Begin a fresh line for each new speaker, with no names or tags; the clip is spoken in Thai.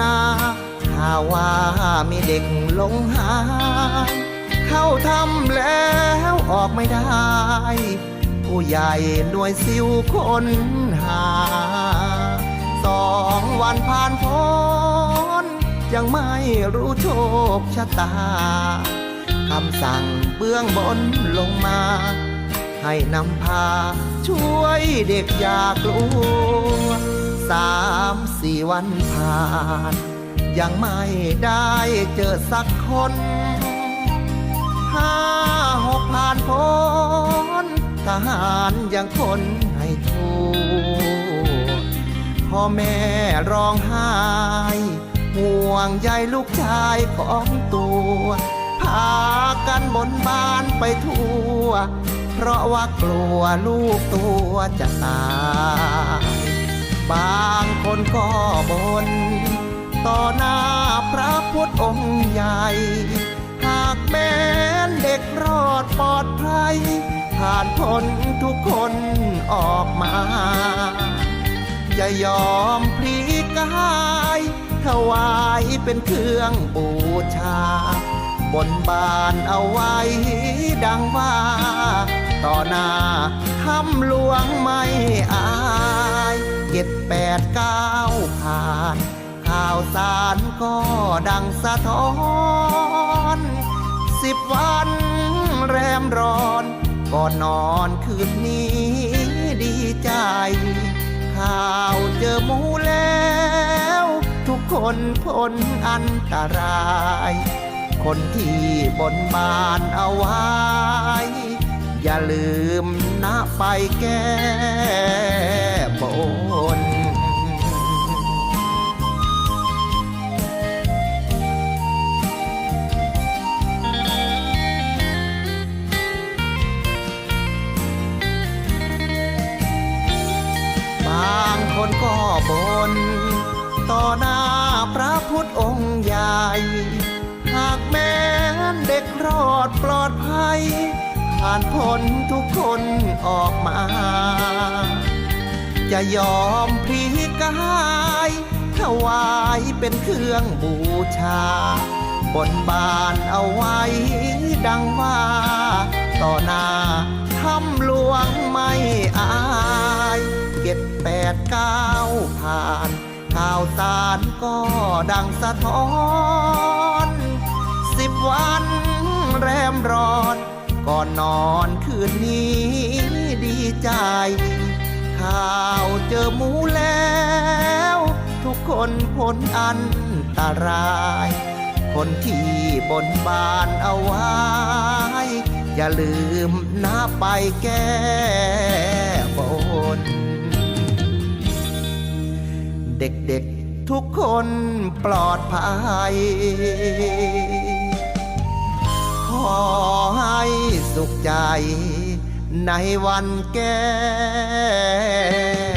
นาข่าวว่ามีเด็กหลงหาย เข้าทำแล้วออกไม่ได้ ผู้ใหญ่หน่วยซิวคนหา สองวันผ่านพ้นยังไม่รู้โชคชะตาคำสั่งเบื้องบนลงมา ให้นำพาช่วยเด็กอย่ากลัว สามสี่วันผ่าน ยังไม่ได้เจอสักคนห้าหกผ่านพ้นทหารยังคนให้ทั่วพ่อแม่ร้องไห้ห่วงใยลูกชายของตัว พากันบนบานไปทั่ว เพราะว่ากลัวลูกตัวจะตาย บางคนก็บน ต่อหน้าพระพุทธองค์ใหญ่ หากแม้นเด็กรอดปลอดภัยผ่านพ้นทุกคนออกมา จะยอมพลีกายถวายเป็นเครื่องบูชา บนบานเอาไว้ดังว่า ต่อหน้าทำหลวงไม่อา จ็ดแปดเก้าผ่านข่าวสารก็ดังสะท้อนสิบวันแรมร้อนก่อนนอนคืนนี้ดีใจ ข่าวเจอมูแล้ว ทุกคนพ้นอันตราย คนที่บนบานเอาไว้ อย่าลืมนะไปแก้ คนก็บน ต่อหน้าพระพุทธองค์ใหญ่ หากแม้นเด็กรอดปลอดภัย ผ่านพ้นทุกคนออกมา จะยอมพลีกายถวายเป็นเครื่องบูชา บนบานเอาไว้ดังว่า ต่อหน้าทำหลวงไม่ จ็ดแปดเก้าผ่าน ข่าวสารก็ดังสะท้อน สิบวันแรมร้อน ก่อนนอนคืนนี้ดีใจ ข่าวเจอหมูแล้ว ทุกคนพ้นอันตราย คนที่บนบานเอาไว้ อย่าลืมนะไปแก้บน เด็กๆทุกคนปลอดภัย ขอให้สุขใจในวันแก้